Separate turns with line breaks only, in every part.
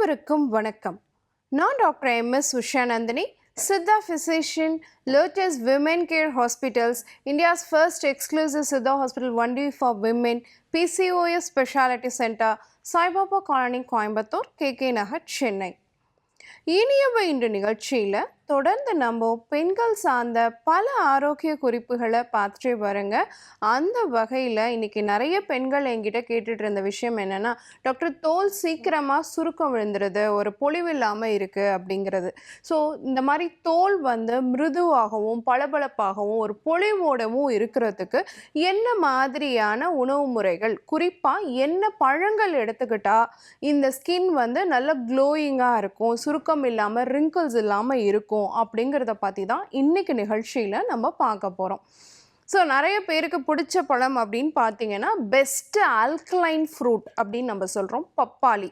அனைவருக்கும் வணக்கம். நான் doctor M. S. Ushanandhini Siddha physician lotus women care hospitals India's first exclusive Siddha hospital only for women PCOS speciality centre Saibaba colony Coimbatore K K Nagar Chennai. இனியவை இன்று நிகழ்ச்சியில் தொடர்ந்து நம்ம பெண்கள் சார்ந்த பல ஆரோக்கிய குறிப்புகளை பார்த்துட்டே வரங்க அந்த வகையில் இன்னைக்கு நிறைய பெண்கள் என்கிட்ட கேட்டுட்டு இருந்த விஷயம் என்னன்னா டாக்டர் தோல் சீக்கிரமாக சுருக்கம் விழுந்துருது ஒரு பொலிவு இல்லாமல் இருக்குது அப்படிங்கிறது. ஸோ இந்த மாதிரி தோல் வந்து மிருதுவாகவும் பளபளப்பாகவும் ஒரு பொலிவோடவும் இருக்கிறதுக்கு என்ன மாதிரியான உணவு முறைகள் குறிப்பாக என்ன பழங்கள் எடுத்துக்கிட்டால் இந்த ஸ்கின் வந்து நல்ல க்ளோயிங்காக இருக்கும் சுருக்கம் இல்லாமல் ரிங்கிள்ஸ் இல்லாமல் இருக்கும். அப்படிங்கிறத பற்றி தான் இன்னைக்கு நிகழ்ச்சியில் நம்ம பார்க்க போகிறோம் ஸோ நிறைய பேருக்கு பிடிச்ச பழம் அப்படின்னு பார்த்தீங்கன்னா பெஸ்ட்டு ஆல்கலைன் ஃப்ரூட் அப்படின்னு நம்ம சொல்கிறோம் பப்பாளி.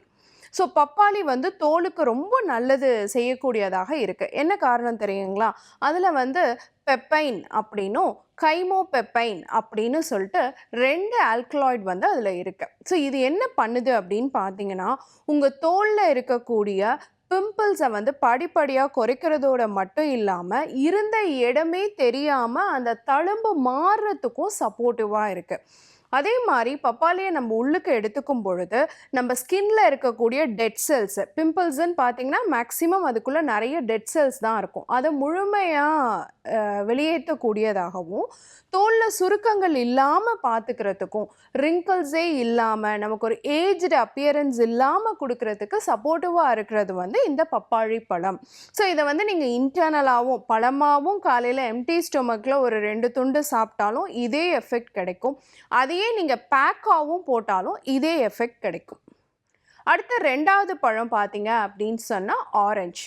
ஸோ பப்பாளி வந்து தோலுக்கு ரொம்ப நல்லது செய்யக்கூடியதாக இருக்குது என்ன காரணம் தெரியுங்களா? அதில் வந்து பெப்பைன் அப்படின்னும் கைமோ பெப்பைன் அப்படின்னு சொல்லிட்டு ரெண்டு ஆல்கலாய்டு வந்து அதில் இருக்குது ஸோ இது என்ன பண்ணுது அப்படின்னு பார்த்தீங்கன்னா உங்கள் தோலில் இருக்கக்கூடிய பிம்பிள்ஸை வந்து படிப்படியாக குறைக்கிறதோட மட்டும் இல்லாமல் இருந்த இடமே தெரியாமல் அந்த தழும்பு மாறுறதுக்கும் சப்போர்ட்டிவாக இருக்குது அதே மாதிரி பப்பாளியை நம்ம உள்ளுக்கு எடுத்துக்கும் பொழுது நம்ம ஸ்கின்ல இருக்கக்கூடிய டெட் செல்ஸ் பிம்பிள்ஸ்ன்னு பார்த்தீங்கன்னா மேக்ஸிமம் அதுக்குள்ளே நிறைய டெட் செல்ஸ் தான் இருக்கும். அதை முழுமையாக வெளியேற்றக்கூடியதாகவும் தோலில் சுருக்கங்கள் இல்லாமல் பார்த்துக்கிறதுக்கும் ரிங்கிள்ஸே இல்லாமல் நமக்கு ஒரு ஏஜ்டு அப்பியரன்ஸ் இல்லாமல் கொடுக்கறதுக்கு சப்போர்ட்டிவாக இருக்கிறது வந்து இந்த பப்பாளி பழம். ஸோ இதை வந்து நீங்கள் இன்டர்னலாகவும் பழமாகவும் காலையில் எம்டி ஸ்டொமக்கில் ஒரு ரெண்டு துண்டு சாப்பிட்டாலும் இதே எஃபெக்ட் கிடைக்கும். அதையே நீங்கள் பேக்காகவும் போட்டாலும் இதே எஃபெக்ட் கிடைக்கும். அடுத்த ரெண்டாவது பழம் பார்த்தீங்க அப்படின்னு சொன்னால் ஆரஞ்சு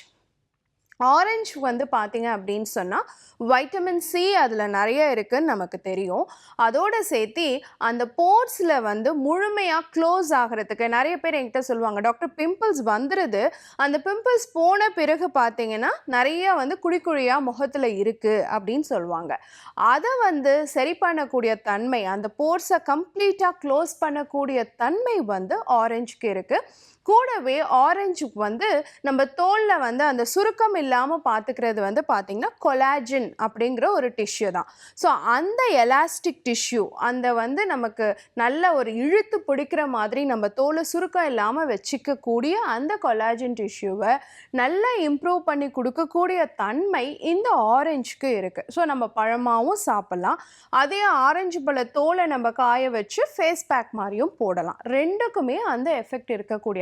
ஆரஞ்சு வந்து பார்த்தீங்க அப்படின்னு சொன்னால் வைட்டமின் சி அதில் நிறைய இருக்குதுன்னு நமக்கு தெரியும். அதோடு சேர்த்து அந்த போர்ட்ஸில் வந்து முழுமையாக க்ளோஸ் ஆகிறதுக்கு நிறைய பேர் என்கிட்ட சொல்லுவாங்க டாக்டர் பிம்பிள்ஸ் வந்துடுது அந்த பிம்பிள்ஸ் போன பிறகு பார்த்தீங்கன்னா நிறைய வந்து குழிக்குழியாக முகத்தில் இருக்குது அப்படின்னு சொல்லுவாங்க. அதை வந்து சரி பண்ணக்கூடிய தன்மை அந்த போர்ஸை கம்ப்ளீட்டாக க்ளோஸ் பண்ணக்கூடிய தன்மை வந்து ஆரஞ்சுக்கு இருக்குது கூடவே ஆரஞ்சுக்கு வந்து நம்ம தோலில் வந்து அந்த சுருக்கம் இல்லாமல் பார்த்துக்கிறது வந்து பார்த்திங்கன்னா கொலாஜின் அப்படிங்கிற ஒரு டிஷ்யூ தான். ஸோ அந்த எலாஸ்டிக் டிஷ்யூ அந்த வந்து நமக்கு நல்ல ஒரு இழுத்து பிடிக்கிற மாதிரி நம்ம தோலை சுருக்கம் இல்லாமல் வச்சுக்கக்கூடிய அந்த கொலாஜின் டிஷ்யூவை நல்லா இம்ப்ரூவ் பண்ணி கொடுக்கக்கூடிய தன்மை இந்த ஆரஞ்சுக்கு இருக்குது ஸோ நம்ம பழமாகவும் சாப்பிட்லாம். அதே ஆரஞ்சு பழ தோலை நம்ம காய வச்சு ஃபேஸ் பேக் மாதிரியும் போடலாம். ரெண்டுக்குமே அந்த எஃபெக்ட்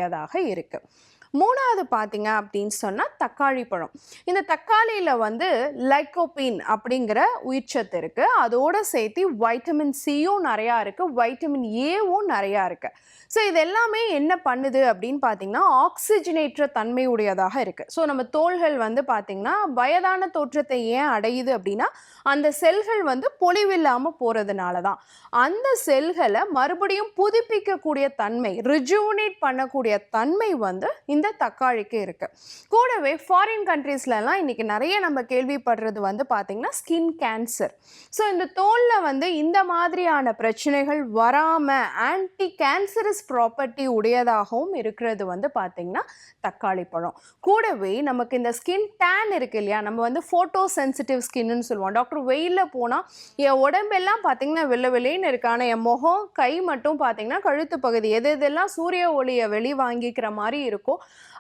இருக்கக்கூடியதாக இருக்குது மூணாவது பார்த்தீங்க அப்படின்னு சொன்னால் தக்காளி பழம். இந்த தக்காளியில் வந்து லைக்கோபீன் அப்படிங்கிற உயிர்ச்சத்து இருக்குது அதோடு சேர்த்து வைட்டமின் சியும் நிறையா இருக்குது வைட்டமின் ஏவும் நிறையா இருக்குது ஸோ இது எல்லாமே என்ன பண்ணுது அப்படின்னு பார்த்தீங்கன்னா ஆக்சிஜனேற்ற தன்மையுடையதாக இருக்குது ஸோ நம்ம தோள்கள் வந்து பார்த்திங்கன்னா வயதான தோற்றத்தை ஏன் அடையுது அப்படின்னா அந்த செல்கள் வந்து பொலிவில்லாமல் போகிறதுனால தான் அந்த செல்களை மறுபடியும் புதுப்பிக்கக்கூடிய தன்மை ரிஜுவனேட் பண்ணக்கூடிய தன்மை வந்து இந்த தக்காளிக்கு இருக்குது கூடவே ஃபாரின் கண்ட்ரீஸ்லலாம் இன்றைக்கி நிறைய நம்ம கேள்விப்படுறது வந்து பார்த்திங்கன்னா ஸ்கின் கேன்சர் ஸோ இந்த தோலில் வந்து இந்த மாதிரியான பிரச்சனைகள் வராமல் ஆன்டி கேன்சரஸ் ப்ராப்பர்ட்டி உடையதாகவும் இருக்கிறது வந்து பார்த்திங்கன்னா தக்காளி பழம். கூடவே நமக்கு இந்த ஸ்கின் டேன் இருக்கு இல்லையா? நம்ம வந்து ஃபோட்டோ சென்சிட்டிவ் ஸ்கின்னு சொல்லுவோம். டாக்டர் வெயிலில் போனால் என் உடம்பெல்லாம் பார்த்திங்கன்னா வெள்ளை வெளின்னு இருக்கு ஆனால் என் முகம் கை மட்டும் பார்த்தீங்கன்னா கழுத்து பகுதி எது எதெல்லாம் சூரிய ஒளியை வெளி வாங்கிக்கிற மாதிரி இருக்கோ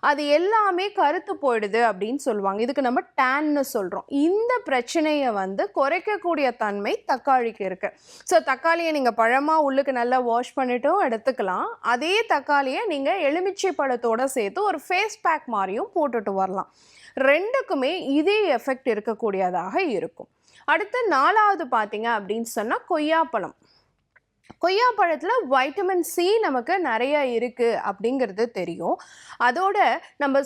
அது எல்லாமே கருத்து போயிடுது அப்படின்னு சொல்லுவாங்க. இதுக்கு நம்ம டேன்னு சொல்கிறோம் இந்த பிரச்சனையை வந்து குறைக்கக்கூடிய தன்மை தக்காளிக்கு இருக்குது ஸோ தக்காளியை நீங்கள் பழமாக உள்ளுக்கு நல்லா வாஷ் பண்ணிட்டும் எடுத்துக்கலாம். அதே தக்காளியை நீங்கள் எலுமிச்சை பழத்தோடு சேர்த்து ஒரு ஃபேஸ் பேக் மாதிரியும் போட்டுட்டு வரலாம். ரெண்டுக்குமே இதே எஃபெக்ட் இருக்கக்கூடியதாக இருக்கும். அடுத்து நாலாவது பார்த்தீங்க அப்படின்னு சொன்னால் கொய்யாப்பழம். கொய்யாப்பழத்தில் வைட்டமின் சி நமக்கு நிறைய இருக்குது அப்படிங்கிறது தெரியும். அதோட நம்ம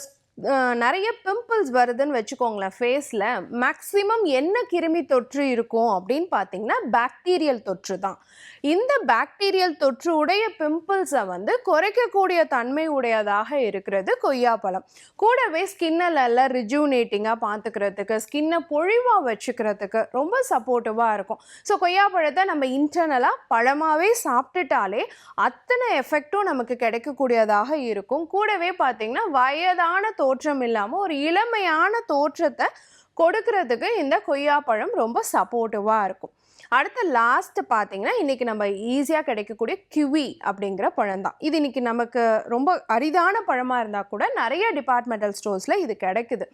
நிறைய பிம்பிள்ஸ் வருதுன்னு வச்சுக்கோங்களேன் ஃபேஸில் மேக்ஸிமம் என்ன கிருமி தொற்று இருக்கும் அப்படின்னு பார்த்தீங்கன்னா பாக்டீரியல் தொற்று தான். இந்த பாக்டீரியல் தொற்று உடைய பிம்பிள்ஸை வந்து குறைக்கக்கூடிய தன்மை உடையதாக இருக்கிறது கொய்யாப்பழம் கூடவே ஸ்கின்னை நல்லா ரிஜூனேட்டிங்காக பார்த்துக்கிறதுக்கு ஸ்கின்னை பொழிவாக வச்சுக்கிறதுக்கு ரொம்ப சப்போர்ட்டிவாக இருக்கும். ஸோ கொய்யாப்பழத்தை நம்ம இன்டர்னலாக பழமாகவே சாப்பிட்டுட்டாலே அத்தனை எஃபெக்டும் நமக்கு கிடைக்கக்கூடியதாக இருக்கும். கூடவே பார்த்திங்கன்னா வயதான தோற்றம் இல்லாமல் ஒரு இளமையான தோற்றத்தை கொடுக்கறதுக்கு இந்த கொய்யாப்பழம் ரொம்ப சப்போர்ட்டிவாக இருக்கும். அடுத்த லாஸ்ட் பார்த்தீங்கன்னா இன்றைக்கி நம்ம ஈஸியாக கிடைக்கக்கூடிய கிவி அப்படிங்கிற பழம் தான் இது இன்றைக்கி நமக்கு ரொம்ப அரிதான பழமாக இருந்தால் கூட நிறைய டிபார்ட்மெண்டல் ஸ்டோர்ஸில் இது கிடைக்குது.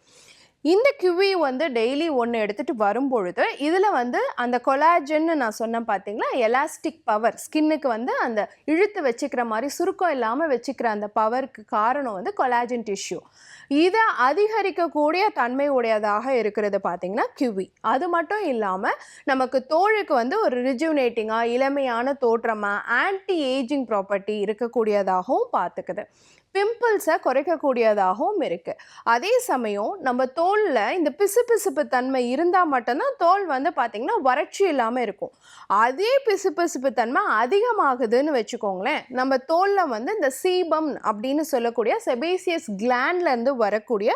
இந்த கிவி வந்து டெய்லி ஒன்று எடுத்துகிட்டு வரும்பொழுது இதில் வந்து அந்த கொலாஜன்னு நான் சொன்னேன் பார்த்தீங்களா எலாஸ்டிக் பவர் ஸ்கின்னுக்கு வந்து அந்த இழுத்து வச்சுக்கிற மாதிரி சுருக்கம் இல்லாமல் வச்சுக்கிற அந்த பவருக்கு காரணம் வந்து கொலாஜன் டிஷ்யூ இதை அதிகரிக்கக்கூடிய தன்மை உடையதாக இருக்கிறது பார்த்தீங்கன்னா கிவி அது மட்டும் இல்லாமல் நமக்கு தோழுக்கு வந்து ஒரு ரிஜுனேட்டிங்காக இளமையான தோற்றமாக ஆன்டி ஏஜிங் ப்ராப்பர்ட்டி இருக்கக்கூடியதாகவும் பார்த்துக்குது பிம்பிள்ஸை குறைக்கக்கூடியதாகவும் இருக்குது அதே சமயம் நம்ம தோலில் இந்த பிசுபிசுப்பு தன்மை இருந்தால் மட்டும்தான் தோல் வந்து பார்த்திங்கன்னா வறட்சி இல்லாமல் இருக்கும். அதே பிசுபிசுப்பு தன்மை அதிகமாகுதுன்னு வச்சுக்கோங்களேன். நம்ம தோலில் வந்து இந்த சீபம் அப்படின்னு சொல்லக்கூடிய செபேசியஸ் கிளாண்ட்லேருந்து வரக்கூடிய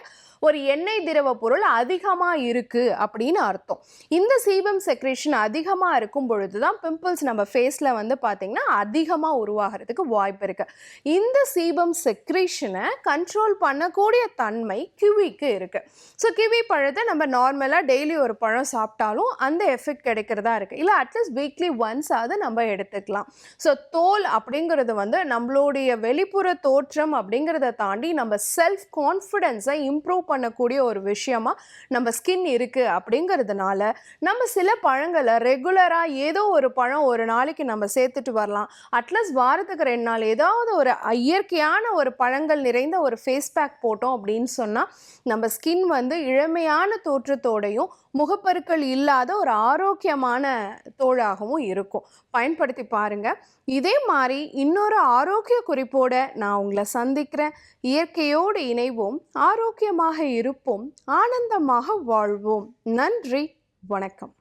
ஒரு எண்ணெய் திரவ பொருள் அதிகமாக இருக்குது அப்படின்னு அர்த்தம். இந்த சீபம் செக்ரேஷன் அதிகமாக இருக்கும் பொழுது தான் பிம்பிள்ஸ் நம்ம ஃபேஸில் வந்து பார்த்திங்கன்னா அதிகமாக உருவாகிறதுக்கு வாய்ப்பு இருக்குது இந்த சீபம் செக் செக்ரேஷனை கண்ட்ரோல் பண்ணக்கூடிய தன்மை கிவிக்கு இருக்குது ஸோ கிவி பழத்தை நம்ம நார்மலாக டெய்லி ஒரு பழம் சாப்பிட்டாலும் அந்த எஃபெக்ட் கிடைக்கிறதா இருக்குது இல்லை அட்லீஸ்ட் வீக்லி ஒன்ஸ் ஆகுது நம்ம எடுத்துக்கலாம். ஸோ தோல் அப்படிங்கிறது வந்து நம்மளுடைய வெளிப்புற தோற்றம் அப்படிங்கிறத தாண்டி நம்ம செல்ஃப் கான்ஃபிடென்ஸை இம்ப்ரூவ் பண்ணக்கூடிய ஒரு விஷயமா நம்ம ஸ்கின் இருக்குது அப்படிங்கிறதுனால நம்ம சில பழங்களை ரெகுலராக ஏதோ ஒரு பழம் ஒரு நாளைக்கு நம்ம சேர்த்துட்டு வரலாம். அட்லீஸ்ட் வாரத்துக்கு ரெண்டு நாள் ஏதாவது ஒரு இயற்கையான ஒரு பழங்கள் நிறைந்த ஒரு ஃபேஸ் பேக் போட்டோம் அப்படின்னு சொன்னால் நம்ம ஸ்கின் வந்து இளமையான தோற்றத்தோடையும் முகப்பருக்கள் இல்லாத ஒரு ஆரோக்கியமான தோளாகவும் இருக்கும். பயன்படுத்தி பாருங்கள் இதே மாதிரி இன்னொரு ஆரோக்கிய குறிப்போட நான் உங்களை சந்திக்கிறேன். இயற்கையோடு இணைவோம். ஆரோக்கியமாக இருப்போம். ஆனந்தமாக வாழ்வோம். நன்றி. வணக்கம்.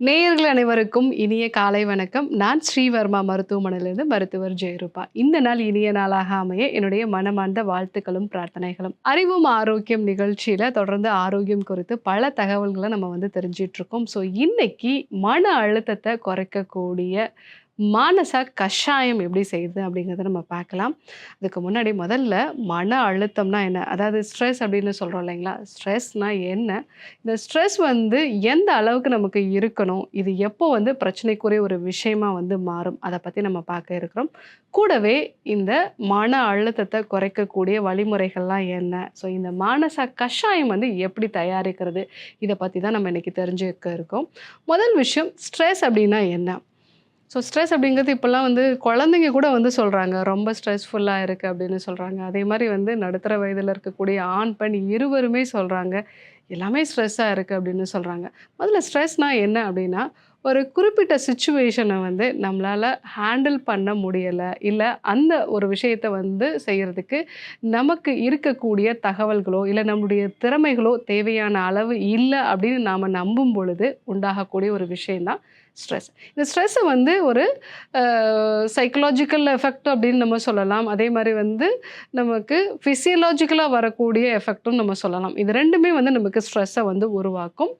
நேயர்கள் அனைவருக்கும் இனிய காலை வணக்கம். நான் ஸ்ரீவர்மா மருத்துவமனையிலிருந்து மருத்துவர் ஜெயரூபா. இந்த நாள் இனிய நாளாக அமைய என்னுடைய மனமார்ந்த வாழ்த்துக்களும் பிரார்த்தனைகளும். அறிவும் ஆரோக்கியம் நிகழ்ச்சியில தொடர்ந்து ஆரோக்கியம் குறித்து பல தகவல்களை நம்ம வந்து தெரிஞ்சிட்டு இருக்கோம் ஸோ இன்னைக்கு மன அழுத்தத்தை குறைக்கக்கூடிய மானச கஷாயம் எப்படி செய்யுது அப்படிங்கிறத நம்ம பார்க்கலாம். அதுக்கு முன்னாடி முதல்ல மன அழுத்தம்னா என்ன? அதாவது ஸ்ட்ரெஸ் அப்படின்னு சொல்கிறோம் இல்லைங்களா? ஸ்ட்ரெஸ்னா என்ன? இந்த ஸ்ட்ரெஸ் வந்து எந்த அளவுக்கு நமக்கு இருக்கணும்? இது எப்போ வந்து பிரச்சனைக்குரிய ஒரு விஷயமா வந்து மாறும்? அதை பற்றி நம்ம பார்க்க இருக்கிறோம். கூடவே இந்த மன அழுத்தத்தை குறைக்கக்கூடிய வழிமுறைகள்லாம் என்ன? ஸோ இந்த மானச கஷாயம் வந்து எப்படி தயாரிக்கிறது? இதை பற்றி தான் நம்ம இன்னைக்கு தெரிஞ்சுக்க இருக்கோம். முதல் விஷயம் ஸ்ட்ரெஸ் அப்படின்னா என்ன? ஸோ ஸ்ட்ரெஸ் அப்படிங்கிறது இப்போல்லாம் வந்து குழந்தைங்க கூட வந்து சொல்கிறாங்க ரொம்ப ஸ்ட்ரெஸ்ஃபுல்லாக இருக்குது அப்படின்னு சொல்கிறாங்க அதே மாதிரி வந்து நடுத்தர வயதில் இருக்கக்கூடிய ஆண் பெண் இருவருமே சொல்கிறாங்க எல்லாமே ஸ்ட்ரெஸ்ஸாக இருக்குது அப்படின்னு சொல்கிறாங்க முதல்ல ஸ்ட்ரெஸ்னால் என்ன அப்படின்னா ஒரு குறிப்பிட்ட சுச்சுவேஷனை வந்து நம்மளால் ஹேண்டில் பண்ண முடியலை. இல்லை அந்த ஒரு விஷயத்தை வந்து செய்கிறதுக்கு நமக்கு இருக்கக்கூடிய தகவல்களோ இல்லை நம்மளுடைய திறமைகளோ தேவையான அளவு இல்லை அப்படின்னு நாம் நம்பும் பொழுது உண்டாகக்கூடிய ஒரு விஷயந்தான் ஸ்ட்ரெஸ் இந்த ஸ்ட்ரெஸ்ஸை வந்து ஒரு சைக்கலாஜிக்கல் எஃபெக்ட் அப்படின்னு நம்ம சொல்லலாம். அதே மாதிரி வந்து நமக்கு ஃபிசியலாஜிக்கலாக வரக்கூடிய எஃபெக்ட்டும் நம்ம சொல்லலாம். இது ரெண்டுமே வந்து நமக்கு ஸ்ட்ரெஸ்ஸை வந்து உருவாக்கும்.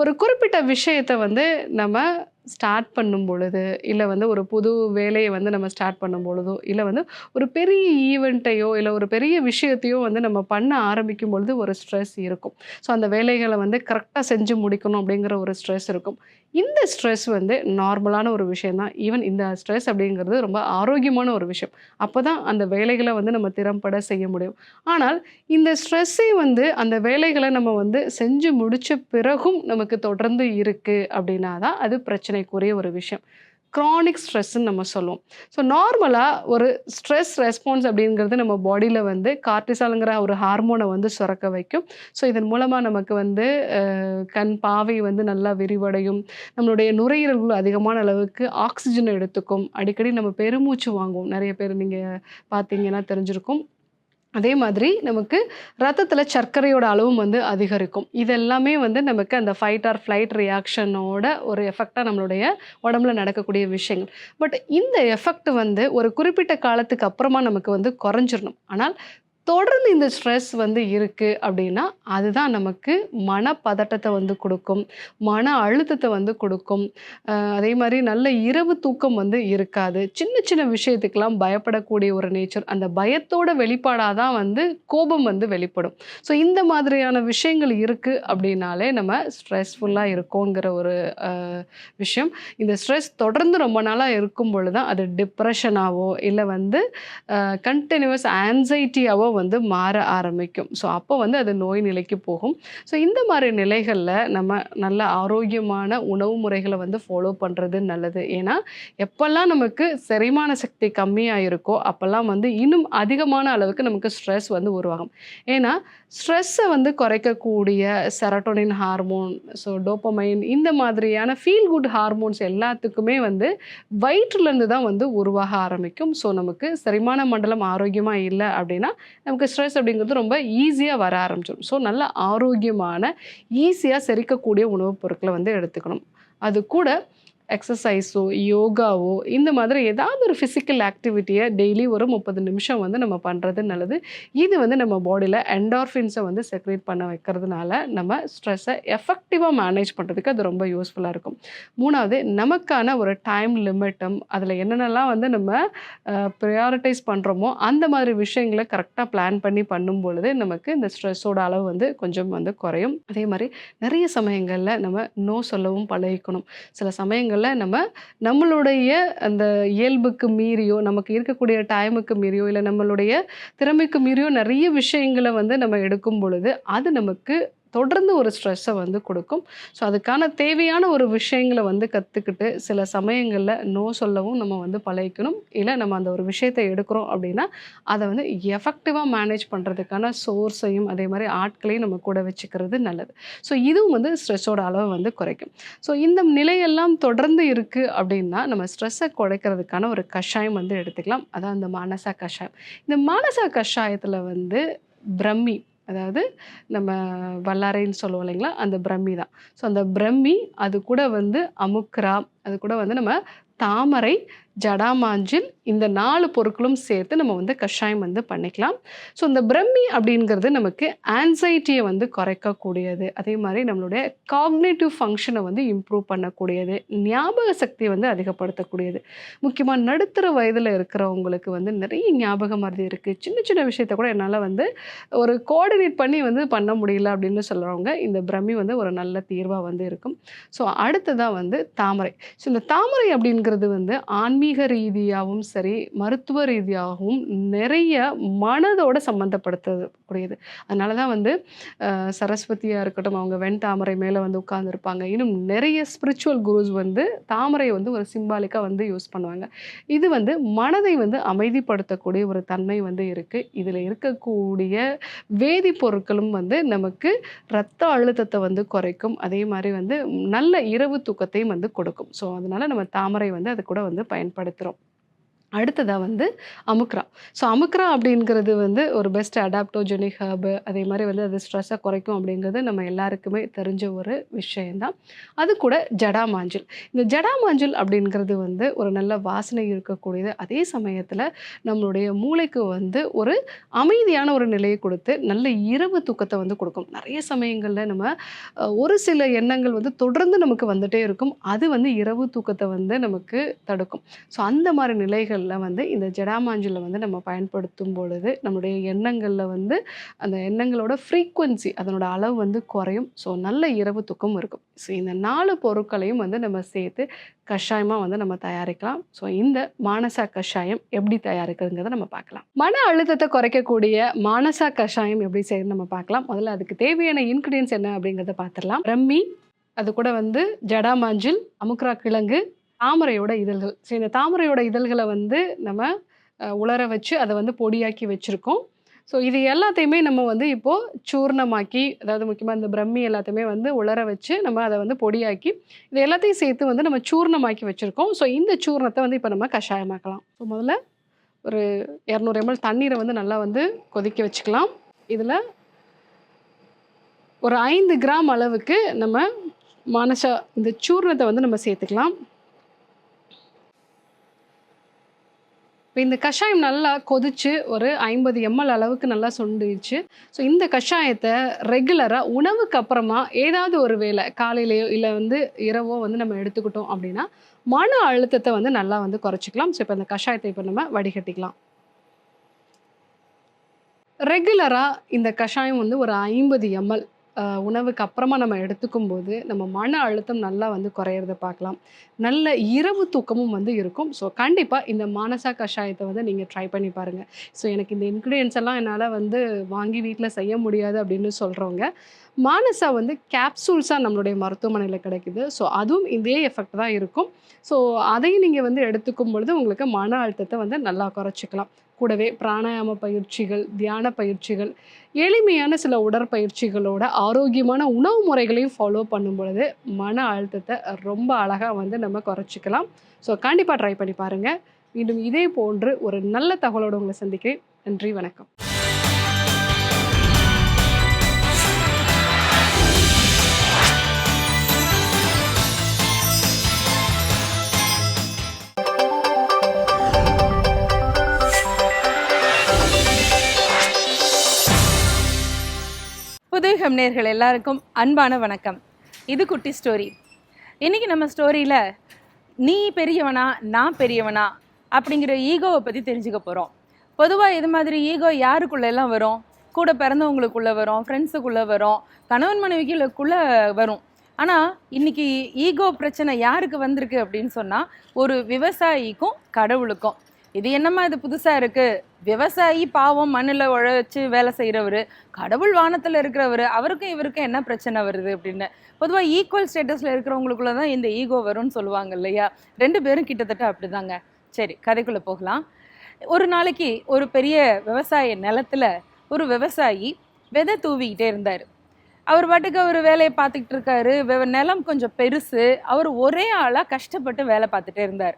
ஒரு குறிப்பிட்ட விஷயத்தை வந்து நம்ம ஸ்டார்ட் பண்ணும் பொழுது இல்லை வந்து ஒரு புது வேலையை வந்து நம்ம ஸ்டார்ட் பண்ணும் பொழுதோ இல்லை வந்து ஒரு பெரிய ஈவெண்ட்டையோ இல்லை ஒரு பெரிய விஷயத்தையோ வந்து நம்ம பண்ண ஆரம்பிக்கும் பொழுது ஒரு ஸ்ட்ரெஸ் இருக்கும். ஸோ அந்த வேலைகளை வந்து கரெக்டாக செஞ்சு முடிக்கணும் அப்படிங்கிற ஒரு ஸ்ட்ரெஸ் இருக்கும். இந்த ஸ்ட்ரெஸ் வந்து நார்மலான ஒரு விஷயம் தான். ஈவன் இந்த ஸ்ட்ரெஸ் அப்படிங்கிறது ரொம்ப ஆரோக்கியமான ஒரு விஷயம். அப்போ தான் அந்த வேலைகளை வந்து நம்ம திறம்பட செய்ய முடியும். ஆனால் இந்த ஸ்ட்ரெஸ்ஸே வந்து அந்த வேலைகளை நம்ம வந்து செஞ்சு முடித்த பிறகும் நமக்கு தொடர்ந்து இருக்குது அப்படின்னா தான் அது பிரச்சனை. பிரச்சனைக்குரிய ஒரு விஷயம். க்ரானிக் ஸ்ட்ரெஸ்ன்னு நம்ம சொல்லுவோம். ஸோ நார்மலாக ஒரு ஸ்ட்ரெஸ் ரெஸ்பான்ஸ் அப்படிங்கிறது நம்ம பாடியில் வந்து கார்டிசாலுங்கிற ஒரு ஹார்மோனை வந்து சுரக்க வைக்கும். ஸோ இதன் மூலமாக நமக்கு வந்து கண் பாவை வந்து நல்லா விரிவடையும். நம்மளுடைய நுரையீரல்கள் அதிகமான அளவுக்கு ஆக்சிஜன் எடுத்துக்கும். அடிக்கடி நம்ம பெருமூச்சு வாங்குவோம். நிறைய பேர் நீங்கள் பார்த்தீங்கன்னா தெரிஞ்சிருக்கும். அதே மாதிரி நமக்கு ரத்தத்தில் சர்க்கரையோட அளவும் வந்து அதிகரிக்கும். இதெல்லாமே வந்து நமக்கு அந்த ஃபைட் ஆர் ஃப்ளைட் ரியாக்ஷனோட ஒரு எஃபெக்டாக நம்மளுடைய உடம்புல நடக்கக்கூடிய விஷயங்கள். பட் இந்த எஃபெக்ட் வந்து ஒரு குறிப்பிட்ட காலத்துக்கு அப்புறமா நமக்கு வந்து குறைஞ்சிடணும் ஆனால் தொடர்ந்து இந்த ஸ்ட்ரெஸ் வந்து இருக்குது அப்படின்னா அதுதான் நமக்கு மனப்பதட்டத்தை வந்து கொடுக்கும் மன அழுத்தத்தை வந்து கொடுக்கும். அதே மாதிரி நல்ல இரவு தூக்கம் வந்து இருக்காது. சின்ன சின்ன விஷயத்துக்கெல்லாம் பயப்படக்கூடிய ஒரு நேச்சர் அந்த பயத்தோட வெளிப்பாடாக தான் வந்து கோபம் வந்து வெளிப்படும். ஸோ இந்த மாதிரியான விஷயங்கள் இருக்குது அப்படின்னாலே நம்ம ஸ்ட்ரெஸ்ஃபுல்லாக இருக்கோங்கிற ஒரு விஷயம். இந்த ஸ்ட்ரெஸ் தொடர்ந்து ரொம்ப நாளாக இருக்கும் பொழுது தான் அது டிப்ரெஷனாவோ இல்லை வந்து கண்டினியூஸ் ஆன்சைட்டியாவோ வந்து மாற ஆரம்பிக்கும். ஸோ அப்போ வந்து அது நோய் நிலைக்கு போகும். ஸோ இந்த மாதிரி நிலைகளில் நம்ம நல்ல ஆரோக்கியமான உணவு முறைகளை வந்து ஃபாலோ பண்ணுறது நல்லது. ஏன்னா எப்போல்லாம் நமக்கு செரிமான சக்தி கம்மியாக இருக்கோ அப்போல்லாம் வந்து இன்னும் அதிகமான அளவுக்கு நமக்கு ஸ்ட்ரெஸ் வந்து உருவாகும். ஏன்னா ஸ்ட்ரெஸ்ஸை வந்து குறைக்கக்கூடிய செரட்டோனின் ஹார்மோன் ஸோ டோப்பமைன் இந்த மாதிரியான ஃபீல் குட் ஹார்மோன்ஸ் எல்லாத்துக்குமே வந்து வயிற்றுலேருந்து தான் வந்து உருவாக ஆரம்பிக்கும். ஸோ நமக்கு செரிமான மண்டலம் ஆரோக்கியமாக இல்லை அப்படின்னா நமக்கு ஸ்ட்ரெஸ் அப்படிங்கிறது ரொம்ப ஈஸியாக வர ஆரம்பிச்சிடும். ஸோ நல்ல ஆரோக்கியமான ஈஸியாக செரிக்கக்கூடிய உணவுப் பொருட்களை வந்து எடுத்துக்கணும். அது கூட எக்ஸசைஸோ யோகாவோ இந்த மாதிரி ஏதாவது ஒரு ஃபிசிக்கல் ஆக்டிவிட்டியை டெய்லி ஒரு முப்பது நிமிஷம் வந்து நம்ம பண்ணுறது நல்லது. இது வந்து நம்ம பாடியில் என்டார்ஃபின்ஸை வந்து செக்ரேட் பண்ண வைக்கிறதுனால நம்ம ஸ்ட்ரெஸ்ஸை எஃபெக்டிவாக மேனேஜ் பண்ணுறதுக்கு அது ரொம்ப யூஸ்ஃபுல்லாக இருக்கும். மூணாவது நமக்கான ஒரு டைம் லிமிட்டும் அதில் என்னென்னலாம் வந்து நம்ம ப்ரையாரிட்டைஸ் பண்ணுறோமோ அந்த மாதிரி விஷயங்களை கரெக்டாக பிளான் பண்ணி பண்ணும் பொழுது நமக்கு இந்த ஸ்ட்ரெஸ்ஸோட அளவு வந்து கொஞ்சம் வந்து குறையும். அதே மாதிரி நிறைய சமயங்களில் நம்ம நோ சொல்லவும் பழகிக்கணும். சில சமயங்களில் நம்ம நம்மளுடைய அந்த இயல்புக்கு மீறியோ நமக்கு இருக்கக்கூடிய டைமுக்கு மீறியோ இல்லை நம்மளுடைய திறமைக்கு மீறியோ நிறைய விஷயங்களை வந்து நம்ம எடுக்கும் பொழுது அது நமக்கு தொடர்ந்து ஒரு ஸ்ட்ரெஸ்ஸை வந்து கொடுக்கும். ஸோ அதுக்கான தேவையான ஒரு விஷயங்களை வந்து கற்றுக்கிட்டு சில சமயங்களில் நோ சொல்லவும் நம்ம வந்து பழகிக்கணும். இல்லை நம்ம அந்த ஒரு விஷயத்தை எடுக்கிறோம் அப்படின்னா அதை வந்து எஃபெக்டிவாக மேனேஜ் பண்ணுறதுக்கான சோர்ஸையும் அதே மாதிரி ஆட்களையும் நம்ம கூட வச்சுக்கிறது நல்லது. ஸோ இதுவும் வந்து ஸ்ட்ரெஸ்ஸோட அளவை வந்து குறைக்கும். ஸோ இந்த நிலையெல்லாம் தொடர்ந்து இருக்குது அப்படின்னா நம்ம ஸ்ட்ரெஸ்ஸை குறைக்கிறதுக்கான ஒரு கஷாயம் வந்து எடுத்துக்கலாம். அதான் அந்த மானசா கஷாயம். இந்த மானசா கஷாயத்தில் வந்து பிரம்மி அதாவது நம்ம வல்லாரைன்னு சொல்லுவோம் இல்லைங்களா? அந்த பிரம்மி தான். ஸோ அந்த பிரம்மி அது கூட வந்து அமுக்ரா அது கூட வந்து நம்ம தாமரை ஜடாமாஞ்சில் இந்த நாலு பொருட்களும் சேர்த்து நம்ம வந்து கஷாயம் வந்து பண்ணிக்கலாம். ஸோ இந்த பிரம்மி அப்படிங்கிறது நமக்கு ஆன்சைட்டியை வந்து குறைக்கக்கூடியது. அதே மாதிரி நம்மளுடைய காக்னேட்டிவ் ஃபங்க்ஷனை வந்து இம்ப்ரூவ் பண்ணக்கூடியது. ஞாபக சக்தியை வந்து அதிகப்படுத்தக்கூடியது. முக்கியமாக நடுத்தர வயதில் இருக்கிறவங்களுக்கு வந்து நிறைய ஞாபக மருதி இருக்குது சின்ன சின்ன விஷயத்த கூட என்னால் வந்து ஒரு கோஆர்டினேட் பண்ணி வந்து பண்ண முடியல அப்படின்னு சொல்கிறவங்க இந்த பிரம்மி வந்து ஒரு நல்ல தீர்வாக வந்து இருக்கும். ஸோ அடுத்ததாக வந்து தாமரை. ஸோ இந்த தாமரை அப்படிங்கிறது வந்து ஆன்மீக ஆன்மீக ரீதியாகவும் சரி மருத்துவ ரீதியாகவும் நிறைய மனதோட சம்மந்தப்படுத்துது சம்மந்தப்படுத்தக்கூடியது அதனால தான் வந்து சரஸ்வதியாக இருக்கட்டும் அவங்க வெண் தாமரை மேலே வந்து உட்கார்ந்துருப்பாங்க. இன்னும் நிறைய ஸ்பிரிச்சுவல் குருஸ் வந்து தாமரையை வந்து ஒரு சிம்பாலிக்காக வந்து யூஸ் பண்ணுவாங்க. இது வந்து மனதை வந்து அமைதிப்படுத்தக்கூடிய ஒரு தன்மை வந்து இருக்குது இதில் இருக்கக்கூடிய வேதிப்பொருட்களும் வந்து நமக்கு ரத்த அழுத்தத்தை வந்து குறைக்கும். அதே மாதிரி வந்து நல்ல இரவு தூக்கத்தையும் வந்து கொடுக்கும். ஸோ அதனால் நம்ம தாமரை வந்து அது கூட வந்து பயன்படுத்துகிறோம் அடுத்ததாக வந்து அமுக்ரா. ஸோ அமுக்ரா அப்படிங்கிறது வந்து ஒரு பெஸ்ட் அடாப்டோஜெனிக் ஹர்பு அதே மாதிரி வந்து அது ஸ்ட்ரெஸ்ஸை குறைக்கும் அப்படிங்கிறது நம்ம எல்லாருக்குமே தெரிஞ்ச ஒரு விஷயந்தான் அது கூட ஜடா மாஞ்சல். இந்த ஜடா மாஞ்சல் அப்படிங்கிறது வந்து ஒரு நல்ல வாசனை இருக்கக்கூடியது. அதே சமயத்தில் நம்மளுடைய மூளைக்கு வந்து ஒரு அமைதியான ஒரு நிலையை கொடுத்து நல்ல இரவு தூக்கத்தை வந்து கொடுக்கும். நிறைய சமயங்களில் நம்ம ஒரு சில எண்ணங்கள் வந்து தொடர்ந்து நமக்கு வந்துகிட்டே இருக்கும். அது வந்து இரவு தூக்கத்தை வந்து நமக்கு தடுக்கும். ஸோ அந்த மாதிரி நிலைகள் எண்ணங்களில் வந்து இந்த ஜடாமாஞ்சலை வந்து நம்ம பயன்படுத்தும் பொழுது நம்மளுடைய எண்ணங்களில் வந்து அந்த எண்ணங்களோட ஃப்ரீக்குவென்சி அதனோட அளவு வந்து குறையும். ஸோ நல்ல இரவு தூக்கம் இருக்கும். ஸோ இந்த நாலு பொருட்களையும் வந்து நம்ம சேர்த்து கஷாயமாக வந்து நம்ம தயாரிக்கலாம். ஸோ இந்த மானசா கஷாயம் எப்படி தயாரிக்கிறதுங்கிறத நம்ம பார்க்கலாம். மன அழுத்தத்தை குறைக்கக்கூடிய மானசா கஷாயம் எப்படி செய்யணும் நம்ம பார்க்கலாம். முதல்ல அதுக்கு தேவையான இன்க்ரீடியன்ஸ் என்ன அப்படிங்கிறத பார்த்துடலாம். ரம்மி அது கூட வந்து ஜடாமாஞ்சில் அமுக்ரா கிழங்கு தாமரையோட இதழ்கள். ஸோ இந்த தாமரையோட இதழ்களை வந்து நம்ம உலர வச்சு அதை வந்து பொடியாக்கி வச்சுருக்கோம். ஸோ இது எல்லாத்தையுமே நம்ம வந்து இப்போது சூர்ணமாக்கி அதாவது முக்கியமாக இந்த பிரம்மி எல்லாத்தையுமே வந்து உலர வச்சு நம்ம அதை வந்து பொடியாக்கி இது எல்லாத்தையும் சேர்த்து வந்து நம்ம சூர்ணமாக்கி வச்சுருக்கோம். ஸோ இந்த சூர்ணத்தை வந்து இப்போ நம்ம கஷாயமாக்கலாம். ஸோ முதல்ல ஒரு இரநூறு எம்எல் தண்ணீரை வந்து நல்லா வந்து கொதிக்க வச்சுக்கலாம். இதில் ஒரு ஐந்து கிராம் அளவுக்கு நம்ம மனசா இந்த சூர்ணத்தை வந்து நம்ம சேர்த்துக்கலாம். இப்போ இந்த கஷாயம் நல்லா கொதிச்சு ஒரு ஐம்பது எம்எல் அளவுக்கு நல்லா சொண்டுச்சு ஸோ இந்த கஷாயத்தை ரெகுலராக உணவுக்கு அப்புறமா ஏதாவது ஒரு வேலை காலையிலையோ இல்லை வந்து இரவோ வந்து நம்ம எடுத்துக்கிட்டோம் அப்படின்னா மன அழுத்தத்தை வந்து நல்லா வந்து குறைச்சிக்கலாம். ஸோ இப்போ இந்த கஷாயத்தை இப்போ நம்ம வடிகட்டிக்கலாம். ரெகுலராக இந்த கஷாயம் வந்து ஒரு ஐம்பது எம்எல் உணவுக்கு அப்புறமா நம்ம எடுத்துக்கும் போது நம்ம மன அழுத்தம் நல்லா வந்து குறையிறத பார்க்கலாம். நல்ல இரவு தூக்கமும் வந்து இருக்கும். ஸோ கண்டிப்பாக இந்த மானசா கஷாயத்தை வந்து நீங்கள் ட்ரை பண்ணி பாருங்கள் ஸோ எனக்கு இந்த இன்க்ரீடியன்ஸ் எல்லாம் என்னால் வந்து வாங்கி வீட்டில் செய்ய முடியாது அப்படின்னு சொல்கிறவங்க மானசா வந்து கேப்சூல்ஸாக நம்மளுடைய மருத்துவமனையில் கிடைக்குது. ஸோ அதுவும் இதே எஃபெக்ட் தான் இருக்கும். ஸோ அதையும் நீங்கள் வந்து எடுத்துக்கும் பொழுது உங்களுக்கு மன அழுத்தத்தை வந்து நல்லா குறைச்சிக்கலாம். கூடவே பிராணாயாம பயிற்சிகள் தியான பயிற்சிகள் எளிமையான சில உடற்பயிற்சிகளோட ஆரோக்கியமான உணவு முறைகளையும் ஃபாலோ பண்ணும் பொழுது மன அழுத்தத்தை ரொம்ப அழகாக வந்து நம்ம குறைச்சிக்கலாம். ஸோ கண்டிப்பாக ட்ரை பண்ணி பாருங்கள் மீண்டும் இதே போன்று ஒரு நல்ல தகவலோடு உங்களை சந்திக்கிறேன். நன்றி வணக்கம்.
புதுகம் நேர்கள் எல்லாருக்கும் அன்பான வணக்கம். இது குட்டி ஸ்டோரி. இன்னைக்கு நம்ம ஸ்டோரியில் நீ பெரியவனா நான் பெரியவனா அப்படிங்கிற ஈகோவை பற்றி தெரிஞ்சுக்க போகிறோம் பொதுவாக இது மாதிரி ஈகோ யாருக்குள்ளெல்லாம் வரும்? கூட பிறந்தவங்களுக்குள்ளே வரும் ஃப்ரெண்ட்ஸுக்குள்ளே வரும் கணவன் மனைவிக்குள்ளே வரும். ஆனால் இன்றைக்கி ஈகோ பிரச்சனை யாருக்கு வந்திருக்கு அப்படின்னு சொன்னால் ஒரு விவசாயிக்கும் கடவுளுக்கும். இது என்னம்மா இது புதுசாக இருக்குது விவசாயி பாவம் மண்ணில் உழைச்சி வேலை செய்கிறவர் கடவுள் வானத்தில் இருக்கிறவர் அவருக்கும் இவருக்கும் என்ன பிரச்சனை வருது அப்படின்னு. பொதுவாக ஈக்குவல் ஸ்டேட்டஸில் இருக்கிறவங்களுக்குள்ள தான் இந்த ஈகோ வரும்னு சொல்லுவாங்க இல்லையா? ரெண்டு பேரும் கிட்டத்தட்ட அப்படிதாங்க. சரி கதைக்குள்ளே போகலாம். ஒரு நாளைக்கு ஒரு பெரிய விவசாய நிலத்தில் ஒரு விவசாயி விதை தூவிக்கிட்டே இருந்தார். அவர் பாட்டுக்கு அவர் வேலையை பார்த்துக்கிட்டு இருக்காரு. நிலம் கொஞ்சம் பெருசு. அவர் ஒரே ஆளாக கஷ்டப்பட்டு வேலை பார்த்துட்டே இருந்தார்.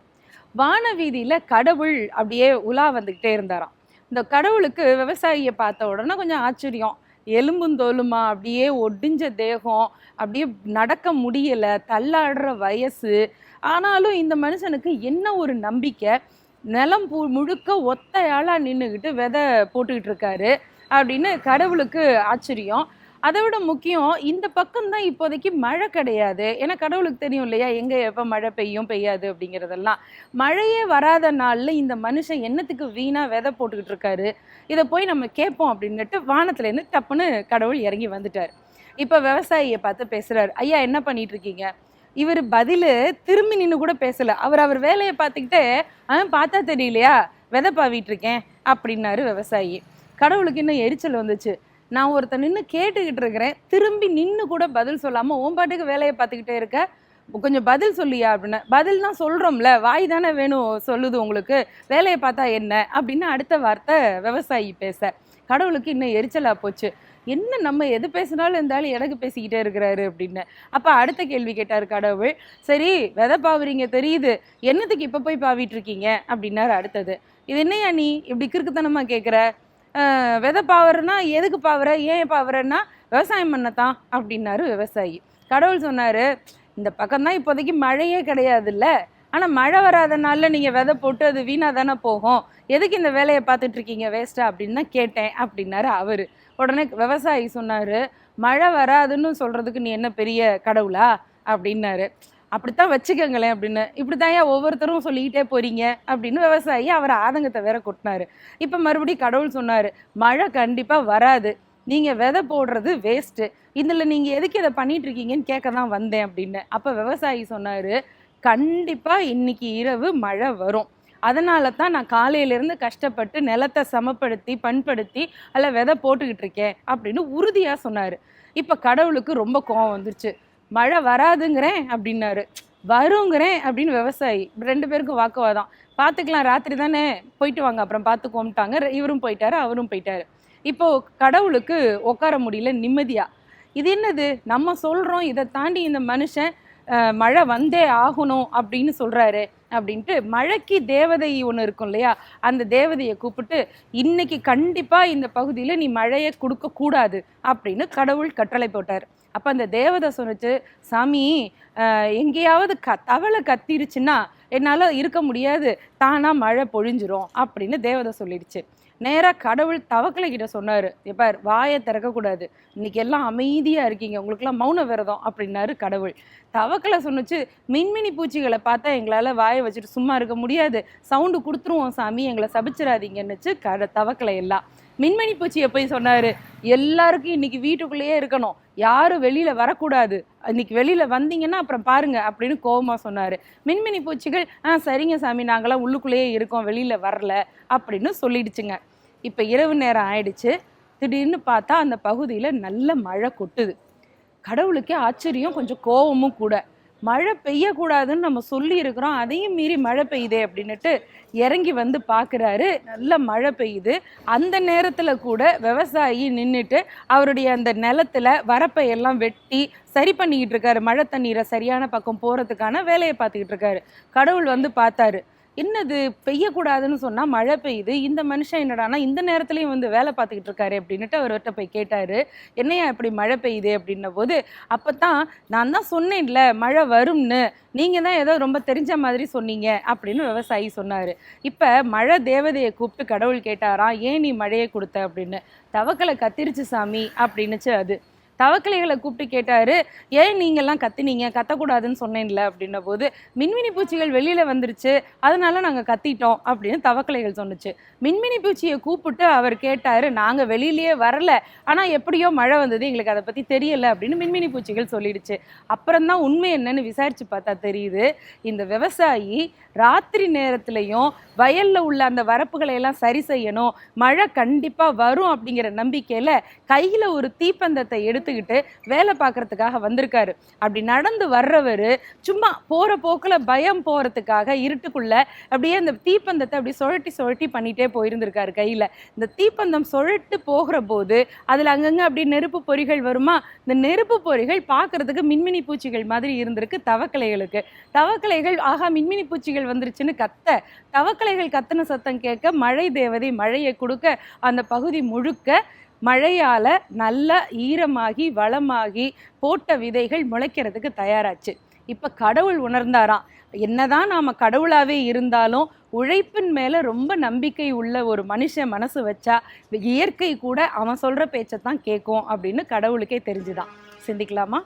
வானவீதியில் கடவுள் அப்படியே உலா வந்துக்கிட்டே இருந்தாராம். இந்த கடவுளுக்கு விவசாயியை பார்த்த உடனே கொஞ்சம் ஆச்சரியம். எலும்பும் தோலுமா? அப்படியே ஒடிஞ்ச தேகம். அப்படியே நடக்க முடியலை. தள்ளாடுற வயசு. ஆனாலும் இந்த மனுஷனுக்கு என்ன ஒரு நம்பிக்கை? நிலம் பூ முழுக்க ஒத்தையாளாக நின்றுக்கிட்டு விதை போட்டுக்கிட்டு இருக்காரு. அப்படின்னு கடவுளுக்கு ஆச்சரியம். அதை விட முக்கியம் இந்த பக்கம் தான் இப்போதைக்கு மழை கிடையாது. ஏன்னா கடவுளுக்கு தெரியும் இல்லையா எங்கே எப்போ மழை பெய்யும் பெய்யாது அப்படிங்கிறதெல்லாம். மழையே வராத நாளில் இந்த மனுஷன் என்னத்துக்கு வீணாக விதை போட்டுக்கிட்டு இருக்காரு? இதை போய் நம்ம கேட்போம் அப்படின்னுட்டு வானத்துலேருந்து டப்புன்னு கடவுள் இறங்கி வந்துட்டார். இப்போ விவசாயியை பார்த்து பேசுகிறார் ஐயா என்ன பண்ணிட்டு இருக்கீங்க? இவர் பதில் திரும்பி நின்று கூட பேசலை. அவர் அவர் வேலையை பார்த்துக்கிட்டு ஆ பார்த்தா தெரியலையா விதை பாவிட்டு இருக்கேன் அப்படின்னாரு விவசாயி. கடவுளுக்கு இன்னும் எரிச்சல் வந்துச்சு. நான் ஒருத்தன் நின்று கேட்டுக்கிட்டு இருக்கிறேன் திரும்பி நின்று கூட பதில் சொல்லாமல் உன் பாட்டுக்கு வேலையை பார்த்துக்கிட்டே இருக்க. கொஞ்சம் பதில் சொல்லியா அப்படின்னு. பதில் தான் சொல்கிறோம்ல வாய் தானே வேணும் சொல்லுது உங்களுக்கு. வேலையை பார்த்தா என்ன? அப்படின்னு அடுத்த வார்த்தை விவசாயி பேச. கடவுளுக்கு இன்னும் எரிச்சலாக போச்சு. என்ன நம்ம எது பேசினாலும் இருந்தாலும் எனக்கு பேசிக்கிட்டே இருக்கிறாரு அப்படின்னு. அப்போ அடுத்த கேள்வி கேட்டார் கடவுள். சரி விதை பாவுறீங்க தெரியுது. என்னத்துக்கு இப்போ போய் பாவிட்டு இருக்கீங்க? அப்படின்னாரு அடுத்தது. இது என்னையா நீ? இப்படி கிறுக்குத்தனமாக கேட்குற விதை பாவறனா எதுக்கு பாவற? ஏன் பாவறன்னா விவசாயம் பண்ணத்தான் அப்படின்னாரு விவசாயி. கடவுள் சொன்னார் இந்த பக்கம்தான் இப்போதைக்கு மழையே கிடையாதுல்ல. ஆனால் மழை வராத நாளில் நீங்கள் விதை போட்டு அது வீணாக தானே போகும். எதுக்கு இந்த வேலையை பார்த்துட்டு இருக்கீங்க வேஸ்ட்டாக அப்படின்னு தான் கேட்டேன் அப்படின்னாரு அவர். உடனே விவசாயி சொன்னார் மழை வராதுன்னு சொல்கிறதுக்கு நீ என்ன பெரிய கடவுளா? அப்படின்னாரு. அப்படித்தான் வச்சுக்கோங்களேன் அப்படின்னு. இப்படி தான் ஒவ்வொருத்தரும் சொல்லிக்கிட்டே போறீங்க அப்படின்னு விவசாயி அவர் ஆதங்கத்தை வேற கொட்டினாரு. இப்போ மறுபடியும் கடவுள் சொன்னார் மழை கண்டிப்பாக வராது. நீங்கள் விதை போடுறது வேஸ்ட்டு இதில் நீங்கள் எதுக்கு இதை பண்ணிட்டு இருக்கீங்கன்னு கேட்க தான் வந்தேன் அப்படின்னு. அப்போ விவசாயி சொன்னார் கண்டிப்பாக இன்னைக்கு இரவு மழை வரும். அதனால தான் நான் காலையிலேருந்து கஷ்டப்பட்டு நிலத்தை சமப்படுத்தி பண்படுத்தி அதில் விதை போட்டுக்கிட்டு இருக்கேன் அப்படின்னு உறுதியாக சொன்னார். இப்போ கடவுளுக்கு ரொம்ப கோவம் வந்துருச்சு. மழை வராதுங்கிறேன் அப்படின்னாரு. வருங்கிறேன் அப்படின்னு விவசாயி. ரெண்டு பேருக்கும் வாக்குவாதம். பார்த்துக்கலாம் ராத்திரி தானே. போயிட்டு வாங்க அப்புறம் பார்த்துக்கோம்ட்டாங்க இவரும் போயிட்டாரு அவரும் போயிட்டாரு. இப்போ கடவுளுக்கு உட்கார முடியல நிம்மதியா. இது என்னது? நம்ம சொல்றோம் இதை தாண்டி இந்த மனுஷன் மழை வந்தே ஆகணும் அப்படின்னு சொல்றாரு அப்படின்ட்டு மழைக்கு தேவதை ஒன்று இருக்கும் இல்லையா? அந்த தேவதையை கூப்பிட்டு இன்னைக்கு கண்டிப்பாக இந்த பகுதியில் நீ மழையை கொடுக்க கூடாது அப்படின்னு கடவுள் கட்டளை போட்டார். அப்போ அந்த தேவதை சொன்னுச்சு சாமி எங்கேயாவது க தவளை கத்திருச்சுன்னா என்னால் இருக்க முடியாது. தானாக மழை பொழிஞ்சிரும் அப்படின்னு தேவதை சொல்லிடுச்சு. நேராக கடவுள் தவக்கலை கிட்ட சொன்னார். எப்ப வாயை திறக்கக்கூடாது இன்னைக்கு எல்லாம் அமைதியாக இருக்கீங்க. உங்களுக்குலாம் மௌன விரதம் அப்படின்னாரு கடவுள். தவக்கலை சொன்னுச்சு மின்மினி பூச்சிகளை பார்த்தா எங்களால் வாயை வச்சுட்டு சும்மா இருக்க முடியாது. சவுண்டு கொடுத்துருவோம் சாமி எங்களை சபிச்சிடாதீங்கன்னுச்சு கட தவக்கலை எல்லாம். மின்மணி பூச்சியை போய் சொன்னார். எல்லாருக்கும் இன்னைக்கு வீட்டுக்குள்ளேயே இருக்கணும். யாரும் வெளியில் வரக்கூடாது. இன்னைக்கு வெளியில் வந்தீங்கன்னா அப்புறம் பாருங்க அப்படின்னு கோபமாக சொன்னார். மின்மினி பூச்சிகள் ஆ சரிங்க சாமி நாங்களாம் உள்ளுக்குள்ளேயே இருக்கோம் வெளியில் வரல அப்படின்னு சொல்லிடுச்சுங்க. இப்போ இரவு நேரம் ஆயிடுச்சு. திடீர்னு பார்த்தா அந்த பகுதியில் நல்ல மழை கொட்டுது. கடவுளுக்கே ஆச்சரியம் கொஞ்சம் கோவமும் கூட. மழை பெய்யக்கூடாதுன்னு நம்ம சொல்லி இருக்கிறோம் அதையும் மீறி மழை பெய்யுதே அப்படின்னுட்டு இறங்கி வந்து பார்க்குறாரு. நல்ல மழை பெய்யுது. அந்த நேரத்தில் கூட விவசாயி நின்றுட்டு அவருடைய அந்த நிலத்துல வரப்பை எல்லாம் வெட்டி சரி பண்ணிக்கிட்டு இருக்காரு. மழை தண்ணீரை சரியான பக்கம் போகிறதுக்கான வேலையை பார்த்துக்கிட்டு இருக்காரு. கடவுள் வந்து பார்த்தாரு. என்னது பெய்யக்கூடாதுன்னு சொன்னால் மழை பெய்யுது. இந்த மனுஷன் என்னடானா இந்த நேரத்துலையும் வந்து வேலை பார்த்துக்கிட்டு இருக்காரு அப்படின்னுட்டு அவர்கிட்ட போய் கேட்டார். என்னையா இப்படி மழை பெய்யுது அப்படின்ன போது அப்போ தான் நான் தான் சொன்னேன்ல மழை வரும்னு. நீங்கள் தான் ஏதோ ரொம்ப தெரிஞ்ச மாதிரி சொன்னீங்க அப்படின்னு விவசாயி சொன்னார். இப்போ மழை தேவதையை கூப்பிட்டு கடவுள் கேட்டாராம் ஏன் நீ மழையை கொடுத்த? அப்படின்னு. தவக்கலை கத்திரிச்சு சாமி அப்படின்னுச்சு அது. தவக்கலைகளை கூப்பிட்டு கேட்டாரு ஏன் நீங்கள்லாம் கத்தினீங்க கத்தக்கூடாதுன்னு சொன்னேன்ல அப்படின்ன போது மின்மினி பூச்சிகள் வெளியில வந்துருச்சு அதனால நாங்கள் கத்திட்டோம் அப்படின்னு தவக்கிளைகள் சொன்னுச்சு. மின்மினி பூச்சியை கூப்பிட்டு அவர் கேட்டாரு நாங்கள் வெளியிலேயே வரல ஆனால் எப்படியோ மழை வந்தது எங்களுக்கு அதை பற்றி தெரியல அப்படின்னு மின்மினி பூச்சிகள் சொல்லிடுச்சு. அப்புறம்தான் உண்மை என்னன்னு விசாரிச்சு பார்த்தா தெரியுது இந்த விவசாயி ராத்திரி நேரத்துலையும் வயல்ல உள்ள அந்த வரப்புகளை எல்லாம் சரி செய்யணும் மழை கண்டிப்பாக வரும் அப்படிங்கிற நம்பிக்கையில கையில ஒரு தீப்பந்தத்தை எடுத்து எடுத்துக்கிட்டு வேலை பார்க்கறதுக்காக வந்திருக்காரு. அப்படி நடந்து வர்றவர் சும்மா போகிற போக்குல பயம் போறதுக்காக இருட்டுக்குள்ள அப்படியே அந்த தீப்பந்தத்தை அப்படி சுழட்டி சுழட்டி பண்ணிகிட்டே போயிருந்திருக்காரு கையில். இந்த தீப்பந்தம் சுழட்டு போகிற போது அதில் அங்கங்கே அப்படி நெருப்பு பொறிகள் வருமா? இந்த நெருப்பு பொறிகள் பார்க்குறதுக்கு மின்மினி பூச்சிகள் மாதிரி இருந்திருக்கு தவக்கலைகளுக்கு. தவக்கலைகள் ஆகா மின்மினி பூச்சிகள் வந்துருச்சுன்னு கத்த. தவக்கலைகள் கத்தின சத்தம் கேட்க மழை தேவதை மழையை கொடுக்க அந்த பகுதி முழுக்க மழையால் நல்லா ஈரமாகி வளமாகி போட்ட விதைகள் முளைக்கிறதுக்கு தயாராச்சு. இப்போ கடவுள் உணர்ந்தாராம். என்னதான் நாம் கடவுளாகவே இருந்தாலும் உழைப்பின் மேலே ரொம்ப நம்பிக்கை உள்ள ஒரு மனுஷன் மனசு வச்சா இயற்கை கூட அவன் சொல்கிற பேச்சை தான் கேட்கும் அப்படின்னு கடவுளுக்கே தெரிஞ்சுதான். சிந்திக்கலாமா?